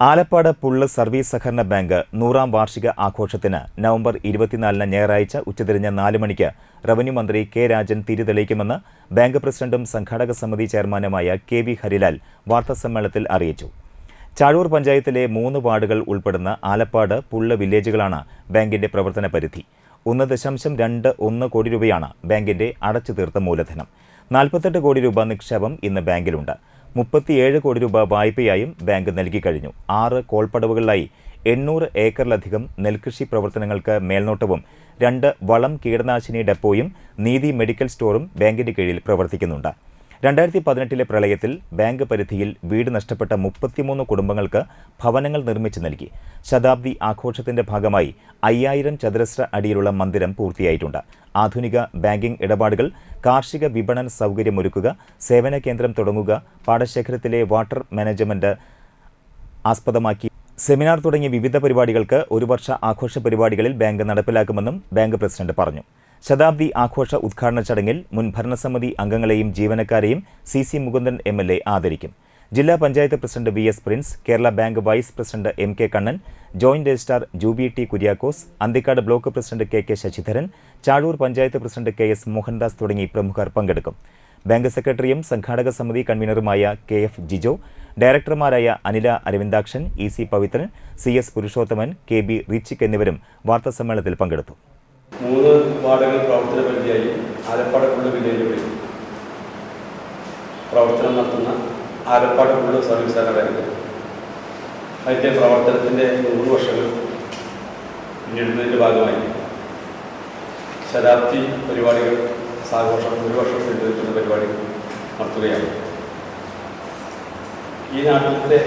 Alappad Pullu service സഹകരണ bank നൂറാം വാർഷിക ആഘോഷത്തിന് നവംബർ ഇരുപത്തിനാലിന് ഞായറാഴ്ച ഉച്ചതിരിഞ്ഞ് നാല് മണിക്ക് റവന്യൂ മന്ത്രി കെ രാജൻ തിരിതെളിയിക്കുമെന്ന് ബാങ്ക് പ്രസിഡന്റും സംഘാടക സമിതി ചെയർമാനുമായ കെ വി ഹരിലാൽ വാർത്താസമ്മേളനത്തിൽ അറിയിച്ചു. ചാഴൂർ പഞ്ചായത്തിലെ മൂന്ന് വാർഡുകൾ ഉൾപ്പെടുന്ന ആലപ്പാട് പുള്ള് വില്ലേജുകളാണ് ബാങ്കിന്റെ പ്രവർത്തന പരിധി. ഒന്ന് ദശാംശം രണ്ട് ഒന്ന് കോടി രൂപയാണ് ബാങ്കിന്റെ അടച്ചു തീർത്ത മൂലധനം. നാൽപ്പത്തെട്ട് കോടി രൂപ നിക്ഷേപം ഇന്ന് ബാങ്കിലുണ്ട്. മുപ്പത്തിയേഴ് കോടി രൂപ വായ്പയായും ബാങ്ക് നൽകിക്കഴിഞ്ഞു ആറ് കോൾപ്പടവുകളിലായി എണ്ണൂറ് ഏക്കറിലധികം നെൽകൃഷി പ്രവർത്തനങ്ങൾക്ക് മേൽനോട്ടവും രണ്ട് വളം കീടനാശിനി ഡെപ്പോയും നീതി മെഡിക്കൽ സ്റ്റോറും ബാങ്കിന്റെ കീഴിൽ പ്രവർത്തിക്കുന്നുണ്ട്. രണ്ടായിരത്തി പതിനെട്ടിലെ പ്രളയത്തിൽ ബാങ്ക് പരിധിയിൽ വീട് നഷ്ടപ്പെട്ട മുപ്പത്തിമൂന്ന് കുടുംബങ്ങൾക്ക് ഭവനങ്ങൾ നിർമ്മിച്ചു നൽകി. ശതാബ്ദി ആഘോഷത്തിന്റെ ഭാഗമായി അയ്യായിരം ചതുരശ്ര അടിയിലുള്ള മന്ദിരം പൂർത്തിയായിട്ടുണ്ട്. ആധുനിക ബാങ്കിംഗ് ഇടപാടുകൾ കാർഷിക വിപണന സൗകര്യമൊരുക്കുക സേവന കേന്ദ്രം തുടങ്ങുക പാടശേഖരത്തിലെ വാട്ടർ മാനേജ്മെന്റ് ആസ്പദമാക്കി സെമിനാർ തുടങ്ങിയ വിവിധ പരിപാടികൾക്ക് ഒരു വർഷ ആഘോഷ പരിപാടികളിൽ ബാങ്ക് നടപ്പിലാക്കുമെന്നും ബാങ്ക് പ്രസിഡന്റ് പറഞ്ഞു. ശതാബ്ദി ആഘോഷ ഉദ്ഘാടന ചടങ്ങിൽ മുൻ ഭരണസമിതി അംഗങ്ങളെയും ജീവനക്കാരെയും C C Mukundan M L A ആദരിക്കും. ജില്ലാ panchayat president V S Prince Kerala bank vice president M K Kannan joint registrar Juby T Kuriakose Anthikad block president K K Sasidharan Chazhoor panchayat president K S Mohandas തുടങ്ങി പ്രമുഖർ പങ്കെടുക്കും. Bank സെക്രട്ടറിയും സംഘാടക സമിതി കൺവീനറുമായ K F Jijo ഡയറക്ടർമാരായ Anila Aravindakshan E C Pavithran C S Purushothaman K B Richik എന്നിവരും വാർത്താസമ്മേളനത്തിൽ പങ്കെടുത്തു. മൂന്ന് വാർഡുകൾ പ്രവർത്തന പരിധിയായി ആലപ്പാട് പുള്ള് വില്ലേജുകളിൽ പ്രവർത്തനം നടത്തുന്ന ആലപ്പാട് പുള്ള് സർവീസ് സഹകരണ അതിന്റെ പ്രവർത്തനത്തിന്റെ നൂറ് വർഷങ്ങൾ പിന്നിടുന്നതിന്റെ ഭാഗമായി ശതാബ്ദി പരിപാടികൾ സാഘോഷം ഒരു വർഷം പിന്തുടരുന്ന പരിപാടികൾ നടത്തുകയാണ്. ഈ നാട്ടിലത്തെ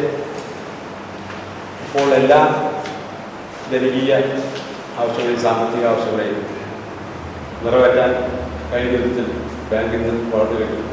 ഇപ്പോൾ എല്ലാ ജനകീയ ആവശ്യങ്ങളെയും സാമ്പത്തിക ആവശ്യങ്ങളെയും നിറവേറ്റാൻ കഴിയുന്ന വിധത്തിൽ ബാങ്കിൽ നിന്ന് വളർന്നു കഴിഞ്ഞു